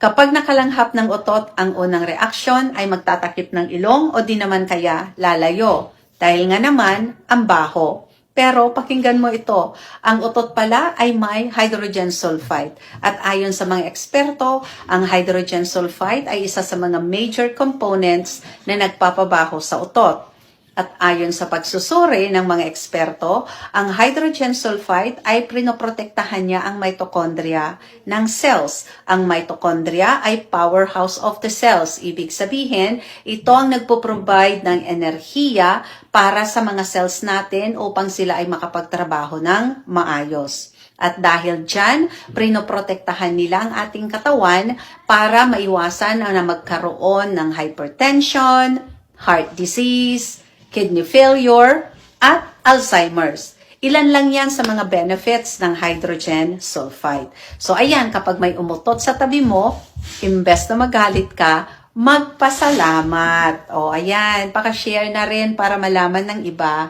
Kapag nakalanghap ng utot, ang unang reaksyon ay magtatakip ng ilong o di naman kaya lalayo. Dahil nga naman, ang baho. Pero pakinggan mo ito, ang utot pala ay may hydrogen sulfide. At ayon sa mga eksperto, ang hydrogen sulfide ay isa sa mga major components na nagpapabaho sa utot. At ayon sa pagsusuri ng mga eksperto, ang hydrogen sulfide ay prinoprotektahan niya ang mitochondria ng cells. Ang mitochondria ay powerhouse of the cells. Ibig sabihin, ito ang nagpo-provide ng enerhiya para sa mga cells natin upang sila ay makapagtrabaho ng maayos. At dahil dyan, prinoprotektahan nila ang ating katawan para maiwasan na magkaroon ng hypertension, heart disease, kidney failure, at Alzheimer's. Ilan lang yan sa mga benefits ng hydrogen sulfide. So ayan, kapag may umutot sa tabi mo, imbes na magalit ka, magpasalamat. O ayan, pakashare na rin para malaman ng iba